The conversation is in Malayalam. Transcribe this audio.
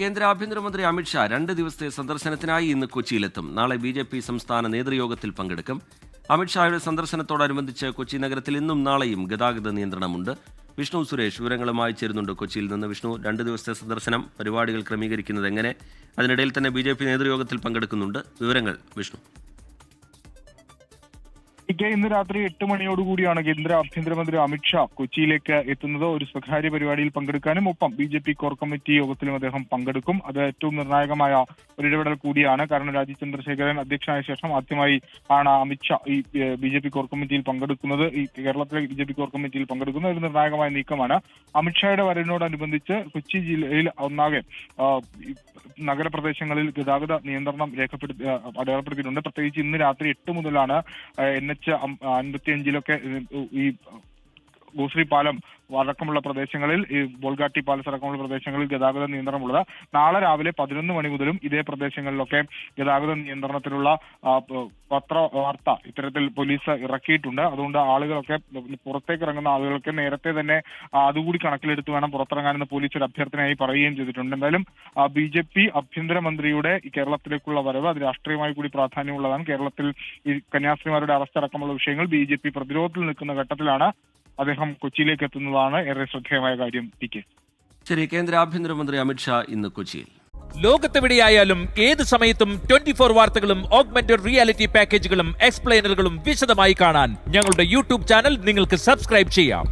കേന്ദ്ര ആഭ്യന്തരമന്ത്രി അമിത്ഷാ രണ്ട് ദിവസത്തെ സന്ദർശനത്തിനായി ഇന്ന് കൊച്ചിയിലെത്തും. നാളെ ബി ജെ പി സംസ്ഥാന നേതൃയോഗത്തിൽ പങ്കെടുക്കും. അമിത്ഷായുടെ സന്ദർശനത്തോടനുബന്ധിച്ച് കൊച്ചി നഗരത്തിൽ ഇന്നും നാളെയും ഗതാഗത നിയന്ത്രണമുണ്ട്. വിഷ്ണു സുരേഷ് വിവരങ്ങളുമായി ചേരുന്നുണ്ട് കൊച്ചിയിൽ നിന്ന്. വിഷ്ണു രണ്ട് ദിവസത്തെ സന്ദർശനം പരിപാടികൾ ക്രമീകരിക്കുന്നത് എങ്ങനെ? അതിനിടയിൽ തന്നെ ബി നേതൃയോഗത്തിൽ പങ്കെടുക്കുന്നുണ്ട്. വിവരങ്ങൾ വിഷ്ണു. ഇക്കെ ഇന്ന് രാത്രി എട്ട് മണിയോടുകൂടിയാണ് കേന്ദ്ര ആഭ്യന്തരമന്ത്രി അമിത്ഷാ കൊച്ചിയിലേക്ക് എത്തുന്നത്. ഒരു സ്വകാര്യ പരിപാടിയിൽ പങ്കെടുക്കാനും ഒപ്പം B J P core committee യോഗത്തിലും അദ്ദേഹം പങ്കെടുക്കും. അത് ഏറ്റവും നിർണായകമായ ഒരു ഇടപെടൽ കൂടിയാണ്. കാരണം രാജീവ് ചന്ദ്രശേഖരൻ അധ്യക്ഷനായ ശേഷം ആദ്യമായി ആണ് അമിത്ഷാ ഈ ബി ജെ പി കോർ കമ്മിറ്റിയിൽ പങ്കെടുക്കുന്നത്. ഈ കേരളത്തിലെ ബി ജെ പി കോർ കമ്മിറ്റിയിൽ പങ്കെടുക്കുന്ന ഒരു നിർണായകമായ നീക്കമാണ്. അമിത്ഷായുടെ വരവിനോടനുബന്ധിച്ച് കൊച്ചി ജില്ലയിൽ ഒന്നാകെ നഗരപ്രദേശങ്ങളിൽ ഗതാഗത നിയന്ത്രണം രേഖപ്പെടുത്തി അടയാളപ്പെടുത്തിയിട്ടുണ്ട്. പ്രത്യേകിച്ച് ഇന്ന് രാത്രി എട്ട് മുതലാണ് എൻ എച്ച് അൻപത്തി അഞ്ചിലൊക്കെ ഈ ഗോശ്രീ പാലം അടക്കമുള്ള പ്രദേശങ്ങളിൽ ഈ ബോൾഗാട്ടി പാലസ് അടക്കമുള്ള പ്രദേശങ്ങളിൽ ഗതാഗത നിയന്ത്രണമുള്ളത്. നാളെ രാവിലെ പതിനൊന്ന് മണി മുതലും ഇതേ പ്രദേശങ്ങളിലൊക്കെ ഗതാഗത നിയന്ത്രണത്തിലുള്ള പത്ര വാർത്ത ഇത്തരത്തിൽ പോലീസ് ഇറക്കിയിട്ടുണ്ട്. അതുകൊണ്ട് ആളുകളൊക്കെ പുറത്തേക്ക് ഇറങ്ങുന്ന ആളുകൾക്ക് നേരത്തെ തന്നെ അതുകൂടി കണക്കിലെടുത്ത് വേണം പുറത്തിറങ്ങാനെന്ന് പോലീസ് ഒരു അഭ്യർത്ഥനയായി പറയുകയും ചെയ്തിട്ടുണ്ട്. എന്തായാലും ബി ജെ പി ആഭ്യന്തരമന്ത്രിയുടെ കേരളത്തിലേക്കുള്ള വരവ് അത് രാഷ്ട്രീയമായി കൂടി പ്രാധാന്യമുള്ളതാണ്. കേരളത്തിൽ ഈ കന്യാസ്ത്രീമാരുടെ അറസ്റ്റ് അടക്കമുള്ള വിഷയങ്ങൾ ബി ജെ പി പ്രതിരോധത്തിൽ നിൽക്കുന്ന ഘട്ടത്തിലാണ്. അദ്ദേഹം കൊച്ചിയിലേക്ക് എത്തുന്നതാണ് ഏറെ ശ്രദ്ധേയമായ കാര്യം പി കെ. ശരി കേന്ദ്ര ആഭ്യന്തരമന്ത്രി അമിത്ഷാ ഇന്ന് കൊച്ചിയിൽ. ലോകത്തെവിടെയായാലും ഏത് സമയത്തും ട്വന്റി ഫോർ വാർത്തകളും ഓഗ്മെന്റഡ് റിയാലിറ്റി പാക്കേജുകളും എക്സ്പ്ലെയിനറുകളും വിശദമായി കാണാൻ ഞങ്ങളുടെ യൂട്യൂബ് ചാനൽ നിങ്ങൾക്ക് സബ്സ്ക്രൈബ് ചെയ്യാം.